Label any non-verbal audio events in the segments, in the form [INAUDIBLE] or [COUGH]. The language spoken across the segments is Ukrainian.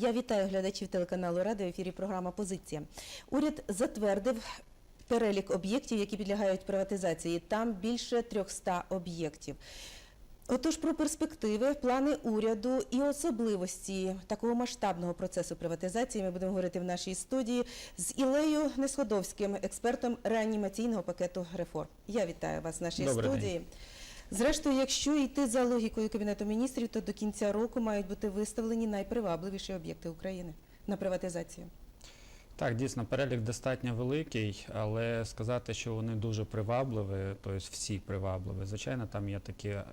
Я вітаю глядачів телеканалу Ради в ефірі програма Позиція. Уряд затвердив перелік об'єктів, які підлягають приватизації. Там більше 300 об'єктів. Отож, про перспективи, плани уряду і особливості такого масштабного процесу приватизації ми будемо говорити в нашій студії з Ілею Несходовським, експертом реанімаційного пакету реформ. Я вітаю вас в нашій Добрий день. Зрештою, якщо йти за логікою Кабінету міністрів, то до кінця року мають бути виставлені найпривабливіші об'єкти України на приватизацію. Так, дійсно, перелік достатньо великий, але сказати, що вони дуже привабливі, тобто всі привабливі. Звичайно, там є такі е,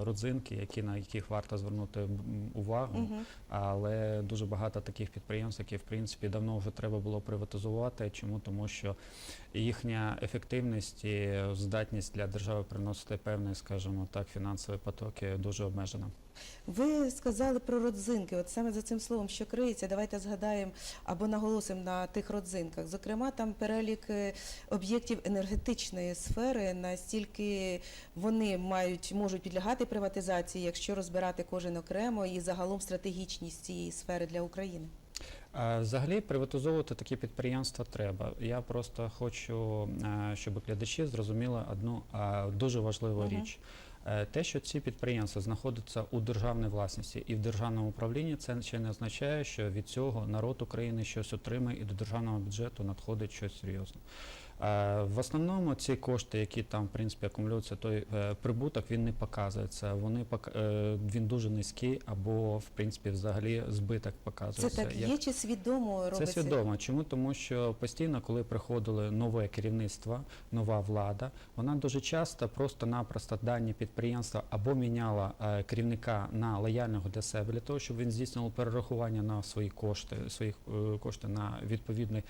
родзинки, які на яких варто звернути увагу. Мгм. Але дуже багато таких підприємств, які в принципі давно вже треба було приватизувати. Чому? Тому що їхня ефективність і здатність для держави приносити певні, скажімо так, фінансові потоки дуже обмежена. Ви сказали про родзинки. От саме за цим словом, що криється, давайте згадаємо або наголосимо на тих родзинках. Зокрема, там перелік е, об'єктів енергетичної сфери, настільки вони мають можуть підлягати приватизації, якщо розбирати кожен окремо і загалом стратегічність цієї сфери для України. Взагалі приватизовувати такі підприємства треба. Я просто хочу, е, щоб глядачі зрозуміли одну дуже важливу Мгм. річ. Е, Те, що ці підприємства знаходяться у державній власності і в державному управлінні, це ще не означає, що від цього народ України щось отримає і до державного бюджету надходить щось серйозне. Е, В основному ці кошти, які там в принципі акумулюються, той е, прибуток він не показується. Вони е, він дуже низький або в принципі взагалі збиток Це показується. так Як- чи свідомо це свідомо. Чому? Тому що постійно, коли приходили нове керівництво, нова влада, вона дуже часто просто-напросто дані підприємства або міняла керівника на лояльного для себе для того, щоб він здійснював перерахування на свої кошти, свої е, кошти на відповідні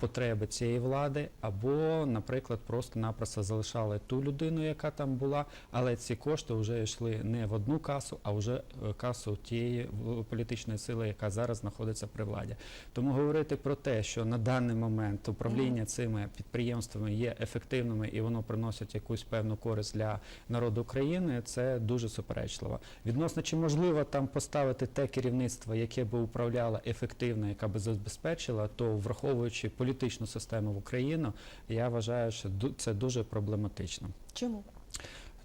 потреби цієї влади, або, наприклад, просто-напросто залишали ту людину, яка там була, але ці кошти вже йшли не в одну касу, а вже е, касу тієї в- політичної сили, яка зараз знаходиться при владі. Тому говорити про те, що на даний момент управління цими підприємствами є ефективними і воно приносить якусь певну користь для народу України, це дуже суперечливо. Відносно чи можливо там поставити те керівництво, яке би управляло ефективно, яке би забезпечило, то враховуючи політичну систему в Україну, я вважаю, що це дуже проблематично. Чому?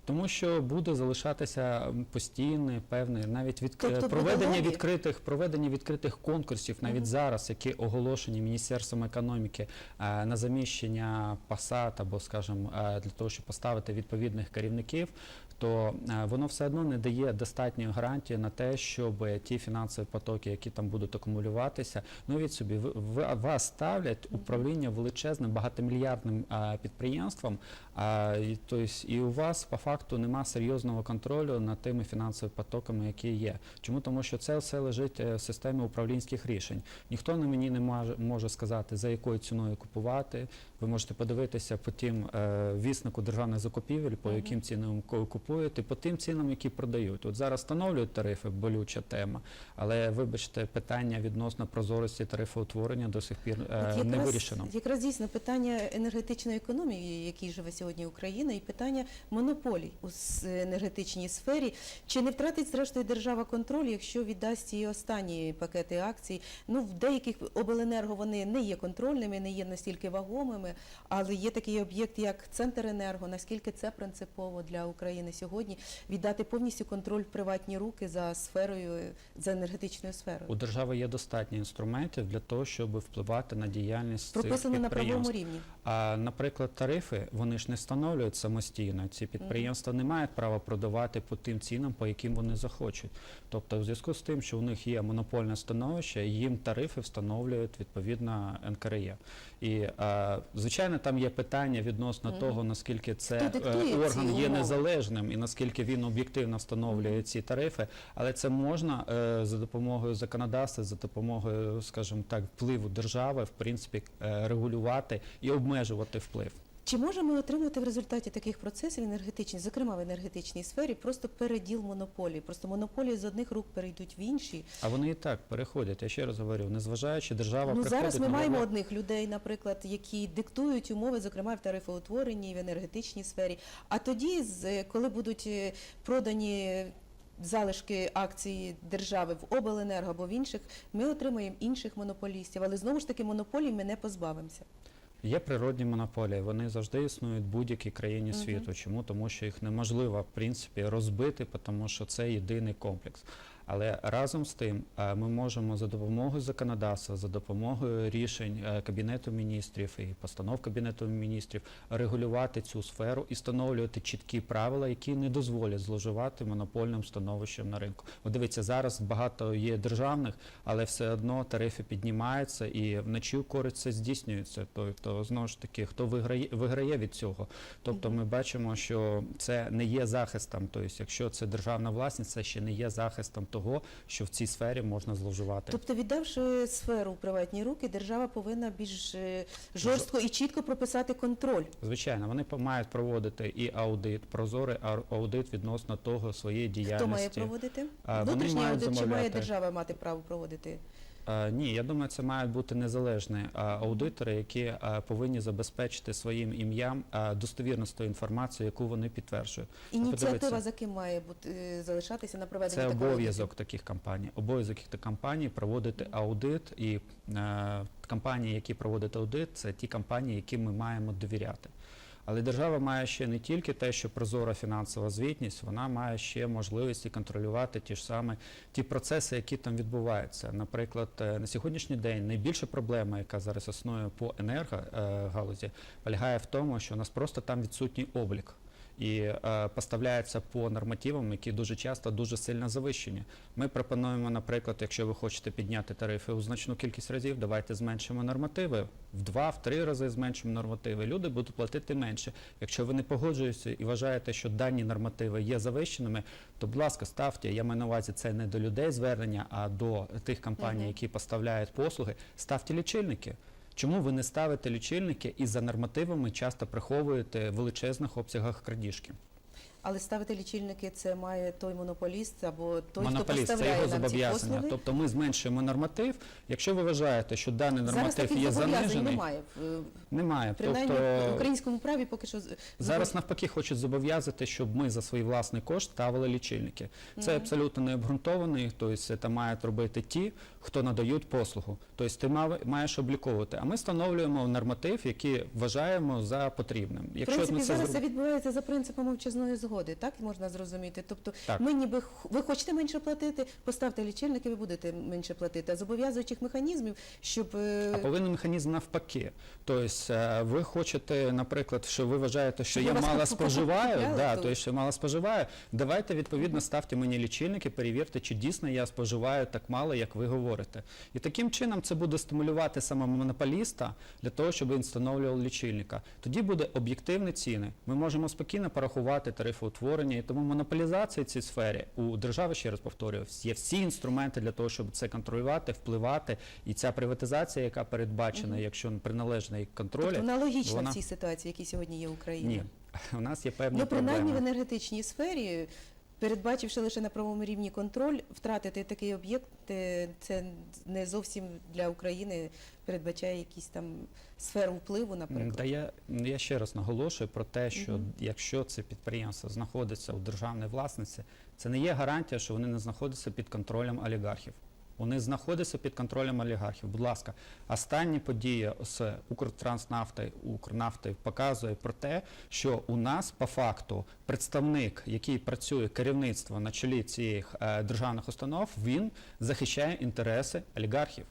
Тому що буде залишатися постійне постійний певний навіть від Тобто проведення лобі? відкритих проведення відкритих конкурсів, навіть Мгм. зараз, які оголошені міністерством економіки е, на заміщення посад або, скажімо, е, для того, щоб поставити відповідних керівників. То е, воно все одно не дає достатньої гарантії на те, щоб ті фінансові потоки, які там будуть акумулюватися, ну від собі вас ставлять управління величезним багатомільярдним е, підприємством, а, і, то есть, і у вас по факту нема серйозного контролю над тими фінансовими потоками, які є. Чому? Тому що це все лежить е, в системі управлінських рішень. Ніхто на мені не може, може сказати, за якою ціною купувати. Ви можете подивитися по тим е, віснику державних закупівель, по яким цінам ку- купують, і по тим цінам, які продають. От зараз встановлюють тарифи, болюча тема, але вибачте, питання відносно прозорості тарифоутворення до сих пір е, не вирішено. Якраз дійсно питання енергетичної економії, якій живе сьогодні Україна, і питання монополій у енергетичній сфері. Чи не втратить зрештою держава контроль, якщо віддасть ці останні пакети акцій? Ну в деяких обленерго вони не є контрольними, не є настільки вагомими, але є такий об'єкт, як Центренерго. Наскільки це принципово для України сьогодні віддати повністю контроль в приватні руки за сферою за енергетичною сферою? У держави є достатньо інструментів для того, щоб впливати на діяльність Прописано на правовому рівні. А, наприклад, тарифи вони ж не встановлюють самостійно. Ці підприємства не мають права продавати по тим цінам, по яким вони захочуть. Тобто, в зв'язку з тим, що у них є монопольне становище, їм тарифи встановлюють відповідно НКРЕ. І а, звичайно, там є питання відносно того, наскільки це е, орган є незалежним і наскільки він об'єктивно встановлює ці тарифи, але це можна е, за допомогою законодавства, за допомогою, скажімо так, впливу держави, в принципі, е, регулювати і обмежувати вплив. Чи можемо отримати в результаті таких процесів енергетичних, зокрема в енергетичній сфері, просто переділ монополії? Просто монополії з одних рук перейдуть в інші. А вони і так переходять. Я ще раз говорю, незважаючи держава Ну зараз ми маємо владу. одних людей, наприклад, які диктують умови, зокрема в тарифоутворенні, в енергетичній сфері. А тоді, коли будуть е, продані залишки акції держави в обленерго або в інших, ми отримаємо інших монополістів. Але знову ж таки монополій ми не позбавимося. Є природні монополії, вони завжди існують в будь-якій країні світу. Чому? Тому що їх неможливо в принципі розбити, тому що це єдиний комплекс. Але разом з тим е, ми можемо за допомогою законодавства, за допомогою рішень е, Кабінету міністрів і постанов Кабінету міністрів регулювати цю сферу і встановлювати чіткі правила, які не дозволять зловживати монопольним становищем на ринку. От дивіться, зараз багато є державних, але все одно тарифи піднімаються і в чию користь це здійснюється. Тобто, знову ж таки, хто виграє виграє від цього. Тобто, ми бачимо, що це не є захистом. Тобто, якщо це державна власність, це ще не є захистом того, що в цій сфері можна зловживати. Тобто, віддавши сферу в приватні руки, держава повинна більш е, жорстко і чітко прописати контроль. Звичайно, вони мають проводити і аудит, прозорий аудит відносно того своєї діяльності. Хто має проводити? Внутрішній аудит чи має держава мати право проводити? Е, Ні, я думаю, це мають бути незалежні е, аудитори, які е, повинні забезпечити своїм ім'ям достовірність тої інформації, яку вони підтверджують. Ініціатива за ким має бути залишатися на проведення Це обов'язок таких компаній. Обов'язок таких компаній проводити аудит, і компанії, які проводять аудит, це ті компанії, яким ми маємо довіряти. Але держава має ще не тільки те, що прозора фінансова звітність, вона має ще можливість контролювати ті ж саме ті процеси, які там відбуваються. Наприклад, е, на сьогоднішній день найбільша проблема, яка зараз існує по енергогалузі, полягає в тому, що у нас просто там відсутній облік. І е, поставляється по нормативам, які дуже часто дуже сильно завищені. Ми пропонуємо, наприклад, якщо ви хочете підняти тарифи у значну кількість разів, давайте зменшимо нормативи в два, в три рази зменшимо нормативи. Люди будуть платити менше. Якщо ви не погоджуєтеся і вважаєте, що дані нормативи є завищеними, то будь ласка, ставте. Я маю на увазі це не до людей звернення, а до тих компаній, які поставляють послуги. Ставте лічильники. Чому ви не ставите лічильники і за нормативами часто приховуєте в величезних обсягах крадіжки? Але ставити лічильники це має той монополіст або той, Монополіст хто це його нам ці зобов'язання. послуги. Тобто ми зменшуємо нортив. Якщо ви вважаєте, що даний Зараз норматив таких є зобов'язань занижений, немає. В- немає. Принаймні в Тобто українському праві поки що з- зараз навпаки хочуть зобов'язати, щоб ми за свій власний кошт ставили лічильники. Це абсолютно не обґрунтовано, тобто це мають робити ті, хто надають послугу. Тобто ти мав- маєш обліковувати. А ми встановлюємо норматив, який вважаємо за потрібним. В принципі, ми це зараз зроб- це відбувається за принципом мовчазної згоди, так можна зрозуміти. Тобто Так. ми ніби ви хочете менше платити, поставте лічильники, ви будете менше платити. А зобов'язуючих механізмів, щоб е, А повинен механізм навпаки. Тобто е, ви хочете, наприклад, що ви вважаєте, що я мало споживаю, купляли, да, то- тобто, що я мало споживаю, давайте відповідно ставте мені лічильники, перевірте, чи дійсно я споживаю так мало, як ви говорите. І таким чином це буде стимулювати саме монополіста для того, щоб він встановлював лічильника. Тоді буде об'єктивні ціни. Ми можемо спокійно порахувати тарифоутворення, і тому монополізація в цій сфері у держави, ще раз повторюю, є всі інструменти для того, щоб це контролювати, впливати. І ця приватизація, яка передбачена, якщо приналежний контроль, тобто вона логічна вона- в цій ситуації, які сьогодні є в Україні. ні, [LAUGHS] у нас є певні Ну, принаймні в енергетичній сфері, передбачивши лише на правовому рівні контроль, втратити такий об'єкт е, це не зовсім для України передбачає якісь там сферу впливу, наприклад. Та я, я ще раз наголошую про те, що угу. якщо це підприємство знаходиться у державній власниці, це не є гарантія, що вони не знаходяться під контролем олігархів. Вони знаходяться під контролем олігархів. Будь ласка, останні події з Укртранснафти, Укрнафти показує про те, що у нас по факту представник, який працює керівництво на чолі цих е, державних установ, він захищає інтереси олігархів.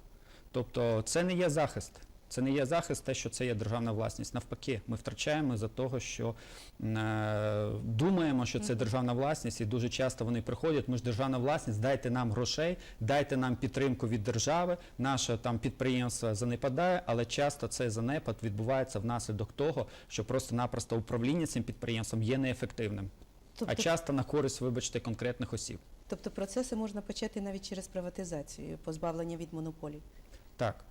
Тобто це не є захист. Це не є захист, те, що це є державна власність. Навпаки, ми втрачаємо за того, що е, думаємо, що це державна власність, і дуже часто вони приходять. Ми ж державна власність, дайте нам грошей, дайте нам підтримку від держави. Наше там підприємство занепадає, але часто цей занепад відбувається внаслідок того, що просто-напросто управління цим підприємством є неефективним, а Тобто, часто на користь, вибачте, конкретних осіб. тобто процеси можна почати навіть через приватизацію, позбавлення від монополій. Так.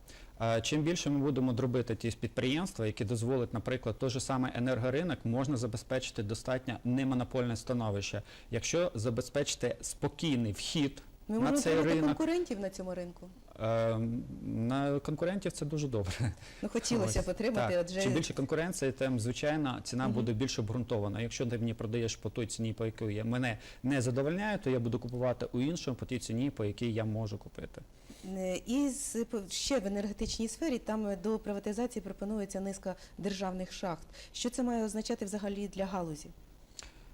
Чим більше ми будемо дробити ті підприємства, які дозволять, наприклад, той же самий енергоринок, можна забезпечити достатньо немонопольне становище. Якщо забезпечити спокійний вхід Ми на можемо ринок, конкурентів на цьому ринку. Е, На конкурентів це дуже добре. Ну хотілося б отримати, так. адже Чим більше конкуренції, тим звичайно ціна Мгм. буде більш обґрунтована. Якщо ти мені продаєш по той ціні, по якій я мене не задовольняє, то я буду купувати у іншому по тій ціні, по якій я можу купити. Е, І з- ще в енергетичній сфері там е, до приватизації пропонується низка державних шахт. Що це має означати взагалі для галузі?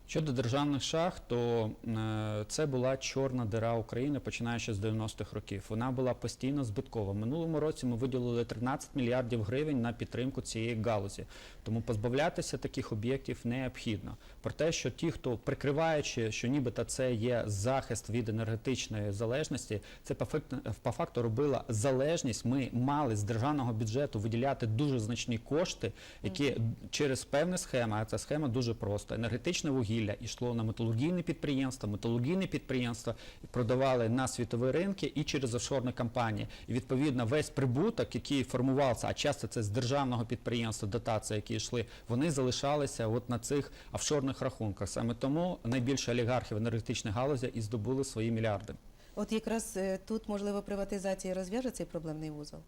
Щодо державних шахт, то е, це була чорна дира України, починаючи з 90-х років. Вона була постійно збиткова. Минулому році ми виділили 13 мільярдів гривень на підтримку цієї галузі. Тому позбавлятися таких об'єктів необхідно. Про те, що ті, хто прикриваючи, що нібито це є захист від енергетичної залежності, це по факту, по факту робила залежність. Ми мали з державного бюджету виділяти дуже значні кошти, які через певні схеми, а ця схема дуже проста. Енергетичне вугілля йшло на металургійні підприємства, металургійні підприємства продавали на світові ринки і через офшорні компанії. І відповідно весь прибуток, який формувався, а часто це з державного підприємства дотації, які йшли, вони залишалися от на цих офшорних рахунках. Саме тому найбільше олігархів енергетичної галузі і здобули свої мільярди. От якраз е, тут можливо приватизація розв'яже цей проблемний вузол.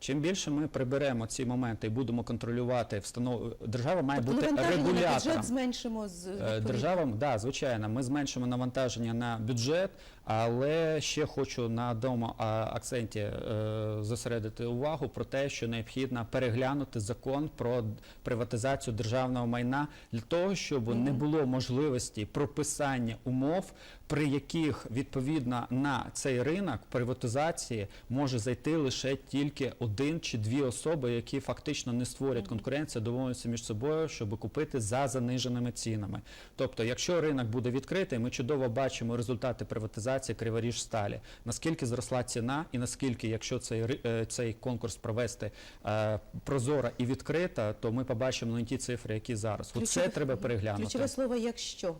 Чим більше ми приберемо ці моменти і будемо контролювати встанов... держава має Тобто бути на регулятором. бюджет зменшимо з Е. Держава, да, звичайно, ми зменшимо навантаження на бюджет, але ще хочу на одному акценті е, зосередити увагу про те, що необхідно переглянути закон про приватизацію державного майна для того, щоб не було можливості прописання умов, при яких відповідно на цей ринок приватизації може зайти лише тільки один чи дві особи, які фактично не створять конкуренцію, домовляться між собою, щоб купити за заниженими цінами. Тобто, якщо ринок буде відкритий, ми чудово бачимо результати приватизації Криворіжсталі. Наскільки зросла ціна, і наскільки, якщо цей е, цей конкурс провести е, прозоро і відкрито, то ми побачимо не ті цифри, які зараз. Оце треба переглянути. Ключове слово якщо.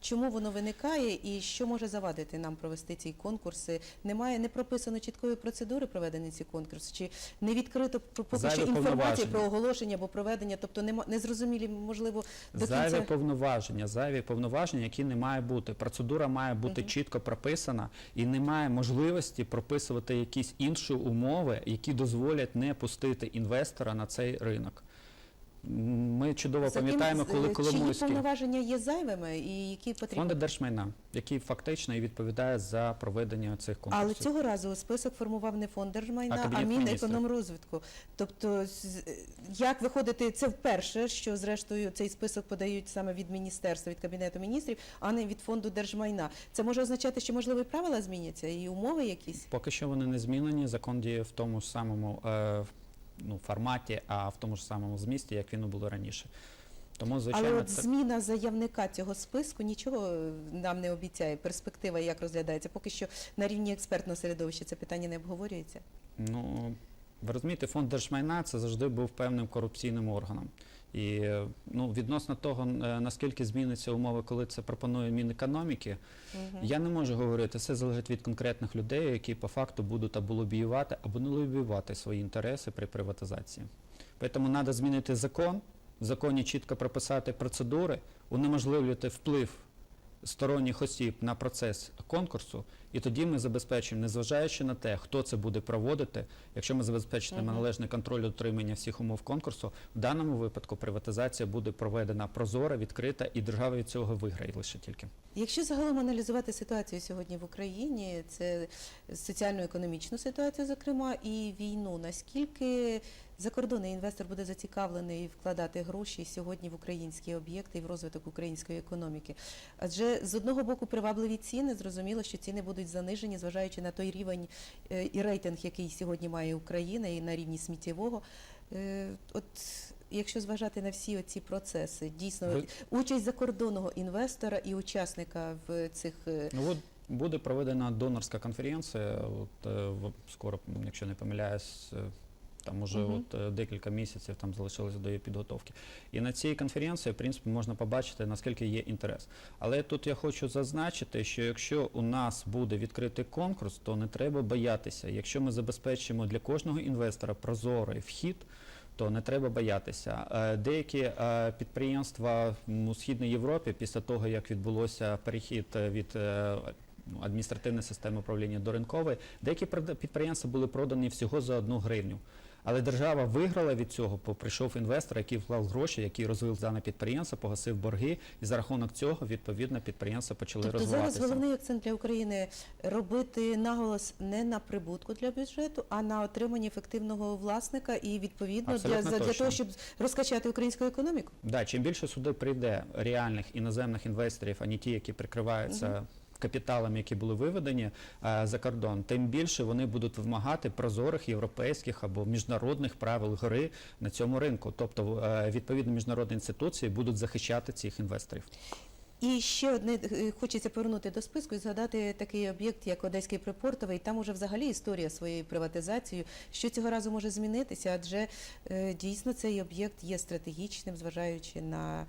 Чому воно виникає і що може завадити нам провести ці конкурси? Немає не прописано чіткої процедури проведення ці конкурси, чи не відкрито по- поки що інформації про оголошення або проведення, тобто нема не зрозумілі, можливо, до Зайві кінця. повноваження, зайві повноваження, які не має бути. Процедура має бути чітко прописана і немає можливості прописувати якісь інші умови, які дозволять не пустити інвестора на цей ринок. Ми чудово пам'ятаємо, коли чиї Коломойський повноваження є зайвими і які потрібні. фонди держмайна, який фактично і відповідає за проведення цих конкурсів. Але цього разу список формував не фонд держмайна, А а. Мінекономрозвитку. Тобто, як виходити, це вперше, що зрештою цей список подають саме від міністерства, від кабінету міністрів, а не від фонду держмайна. Це може означати, що можливо і правила зміняться, і умови якісь. Поки що вони не змінені. Закон діє в тому самому е, ну, форматі, а в тому ж самому змісті, як він було раніше. Тому, звичайно, Але от це... зміна заявника цього списку нічого е, нам не обіцяє. Перспектива як розглядається. Поки що на рівні експертного середовища це питання не обговорюється. Ну, ви розумієте, фонд держмайна це завжди був певним корупційним органом. І ну, відносно того, е, наскільки зміниться умови, коли це пропонує Мінекономіки, угу. я не можу говорити. Це залежить від конкретних людей, які по факту будуть або лобіювати, або не лобіювати свої інтереси при приватизації. Тому треба змінити закон, в законі чітко прописати процедури, унеможливлювати вплив сторонніх осіб на процес конкурсу, і тоді ми забезпечимо, незважаючи на те, хто це буде проводити, якщо ми забезпечимо належний контроль дотримання всіх умов конкурсу, в даному випадку приватизація буде проведена прозора, відкрита, і держава від цього виграє лише тільки. Якщо загалом аналізувати ситуацію сьогодні в Україні, це соціально-економічну ситуацію, зокрема, і війну, наскільки закордонний інвестор буде зацікавлений вкладати гроші сьогодні в українські об'єкти і в розвиток української економіки? Адже з одного боку привабливі ціни, зрозуміло, що ціни будуть занижені, зважаючи на той рівень е, і рейтинг, який сьогодні має Україна, і на рівні сміттєвого. Е, От якщо зважати на всі оці процеси, дійсно Ви- участь закордонного інвестора і учасника в цих е, Ну от буде проведена донорська конференція. От скоро, якщо не помиляюсь, там уже Мгм. от е, декілька місяців там залишилося до її підготовки. І на цій конференції, в принципі, можна побачити наскільки є інтерес. Але тут я хочу зазначити, що якщо у нас буде відкритий конкурс, то не треба боятися. Якщо ми забезпечимо для кожного інвестора прозорий вхід. То не треба боятися. Е, Деякі е, підприємства у Східній Європі, після того як відбулося перехід від ну, адміністративна система управління до ринкової. Деякі підприємства були продані всього за одну гривню. Але держава виграла від цього, бо прийшов інвестор, який вклав гроші, який розвив дане підприємство, погасив борги, і за рахунок цього відповідно підприємства почали Тобто розвиватися. зараз головний акцент для України робити наголос не на прибутку для бюджету, а на отриманні ефективного власника і відповідно для, Абсолютно за- для точно. того, щоб розкачати українську економіку. Да, чим більше сюди прийде реальних іноземних інвесторів, а не ті, які прикриваються капіталами, які були виведені е, за кордон, тим більше вони будуть вимагати прозорих європейських або міжнародних правил гри на цьому ринку. Тобто, е, відповідно, міжнародні інституції будуть захищати цих інвесторів. І ще одне е, хочеться повернути до списку і згадати такий об'єкт, як Одеський припортовий. Там уже взагалі історія своєю приватизацією. Що цього разу може змінитися? Адже дійсно цей об'єкт є стратегічним, зважаючи на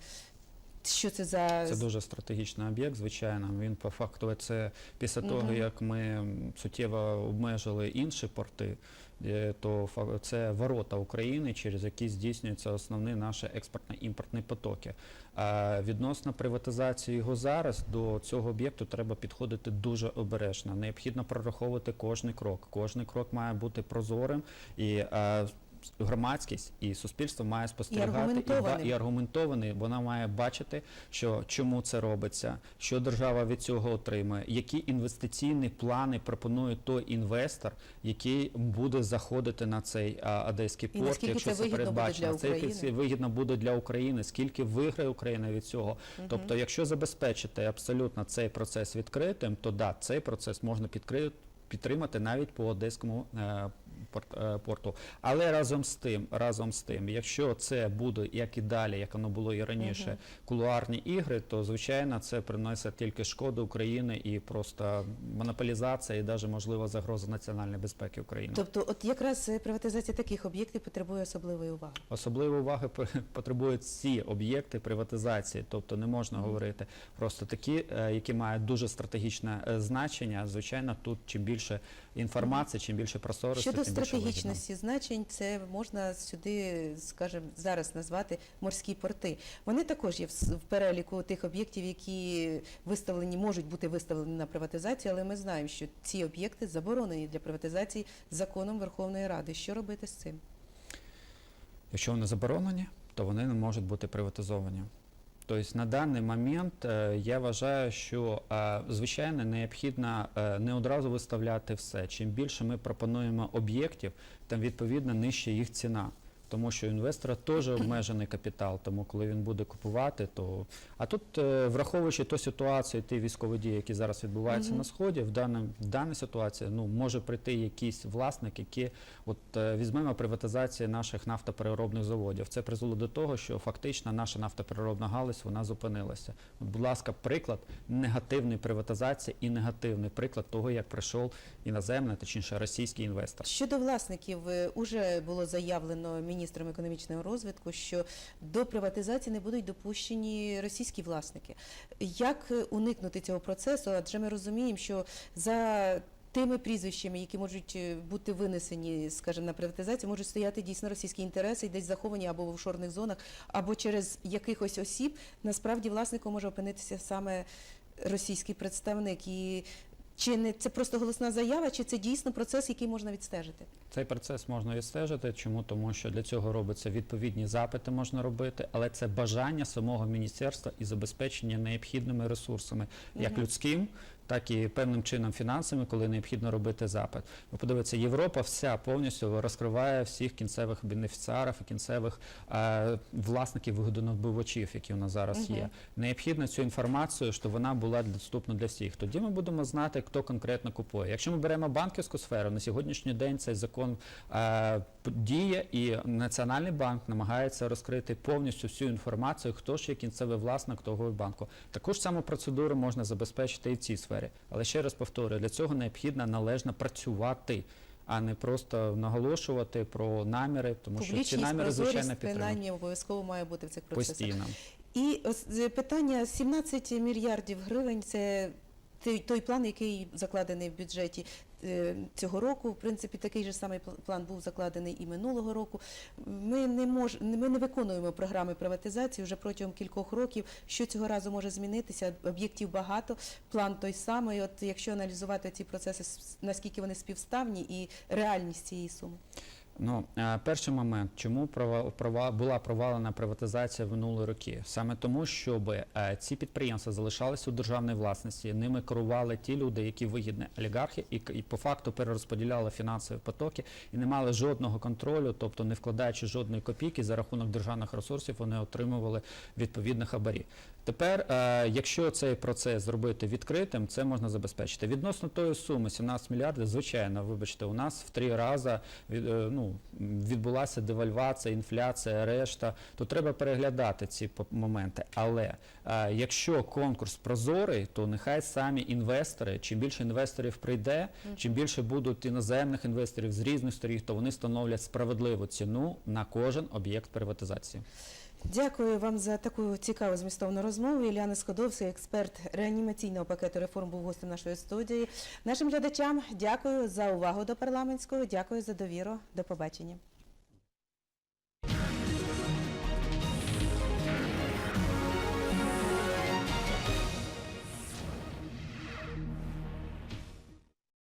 що це за Це дуже стратегічний об'єкт, звичайно. Він по факту це після того, Мгм. як ми суттєво обмежили інші порти, е, то це ворота України, через які здійснюються основні наші експортно-імпортні потоки. А відносно приватизації його зараз до цього об'єкту треба підходити дуже обережно. Необхідно прораховувати кожний крок. Кожний крок має бути прозорим і. Громадськість і суспільство має спостерігати аргументованим. і аргументований, вона має бачити, що чому це робиться, що держава від цього отримує, які інвестиційні плани пропонує той інвестор, який буде заходити на цей а, одеський порт, якщо це передбачено. Це вигідно буде для України, скільки виграє Україна від цього. Тобто, якщо забезпечити абсолютно цей процес відкритим, то да, цей процес можна підкрити. Підтримати навіть по одеському е, порту, але разом з тим, разом з тим, якщо це буде як і далі, як воно було і раніше, кулуарні ігри, то звичайно це приносить тільки шкоду України і просто монополізація, і навіть можливо загроза національної безпеки України. тобто, от якраз е, приватизація таких об'єктів потребує особливої уваги. Особливої уваги потребують всі об'єкти приватизації, тобто не можна Мгм. говорити просто такі, е, які мають дуже стратегічне е, значення. Звичайно, тут чим більше інформації, чим більше прозорості, Щодо тим більше стратегічності значень, це можна сюди, скажімо, зараз назвати морські порти. Вони також є в переліку тих об'єктів, які виставлені, можуть бути виставлені на приватизацію, але ми знаємо, що ці об'єкти заборонені для приватизації законом Верховної Ради. Що робити з цим? Якщо вони заборонені, то вони не можуть бути приватизовані. Тобто на даний момент е, я вважаю, що е, звичайно необхідно е, не одразу виставляти все. Чим більше ми пропонуємо об'єктів, тим відповідно нижче їх ціна. Тому що у інвестора теж [CLEARS THROAT] обмежений капітал, тому коли він буде купувати, то а тут, е, враховуючи ту ситуацію, ті військові дії, які зараз відбуваються Мгм. на сході, в даному в даній ситуації ну може прийти якийсь власник, який От е, візьмемо приватизацію наших нафтопереробних заводів. Це призвело до того, що фактично наша нафтопереробна галузь вона зупинилася. От, будь ласка, приклад негативної приватизації і негативний приклад того, як прийшов іноземний, точніше російський інвестор. Щодо власників, е, уже було заявлено міністром економічного розвитку, що до приватизації не будуть допущені російські власники. Як е, уникнути цього процесу? Адже ми розуміємо, що за тими прізвищами, які можуть е, бути винесені, скажімо, на приватизацію, можуть стояти дійсно російські інтереси, десь заховані або в офшорних зонах, або через якихось осіб. Насправді власником може опинитися саме російський представник. І чи не це просто голосна заява, чи це дійсно процес, який можна відстежити? Цей процес можна відстежити. Чому? Тому що для цього робиться відповідні запити, можна робити, але це бажання самого міністерства і забезпечення необхідними ресурсами, як людським, так і певним чином фінансовими, коли необхідно робити запит. Ви подивіться, Європа вся повністю розкриває всіх кінцевих бенефіціарів і кінцевих е, власників вигодонабувачів, які у нас зараз Мгм. є. Необхідно цю інформацію, щоб вона була доступна для всіх. Тоді ми будемо знати, хто конкретно купує. Якщо ми беремо банківську сферу, на сьогоднішній день цей закон е, діє, і Національний банк намагається розкрити повністю всю інформацію, хто ж є кінцевий власник того банку. Таку ж саму процедуру можна забезпечити і в цій сфері. Але ще раз повторюю, для цього необхідно належно працювати. А не просто наголошувати про наміри, тому що ці наміри звичайно підтримують обов'язково має бути в цих процесах. постійно. І питання 17 мільярдів гривень це той план, який закладений в бюджеті. Е, цього року. В принципі, такий же самий план був закладений і минулого року. Ми не мож, ми не виконуємо програми приватизації вже протягом кількох років. Що цього разу може змінитися? Об'єктів багато, план той самий. От якщо аналізувати ці процеси, наскільки вони співставні і реальність цієї суми. Ну, е, перший момент, чому була провалена приватизація в минулі роки? Саме тому, щоб е, ці підприємства залишалися у державній власності, ними керували ті люди, які вигідні олігархи, і, і по факту перерозподіляли фінансові потоки і не мали жодного контролю, тобто не вкладаючи жодної копійки за рахунок державних ресурсів, вони отримували відповідні хабарі. Тепер, е, якщо цей процес зробити відкритим, це можна забезпечити. Відносно тої суми 17 мільярдів, звичайно, вибачте, у нас в три рази е, ну, відбулася девальвація, інфляція, решта, то треба переглядати ці моменти. Але е, якщо конкурс прозорий, то нехай самі інвестори, чим більше інвесторів прийде, чим більше будуть іноземних інвесторів з різних сторін, то вони встановлять справедливу ціну на кожен об'єкт приватизації. Дякую вам за таку цікаву змістовну розмову. Іліана Скодовський, експерт реанімаційного пакету реформ, був гостем нашої студії. Нашим глядачам дякую за увагу до парламентського. Дякую за довіру. До побачення.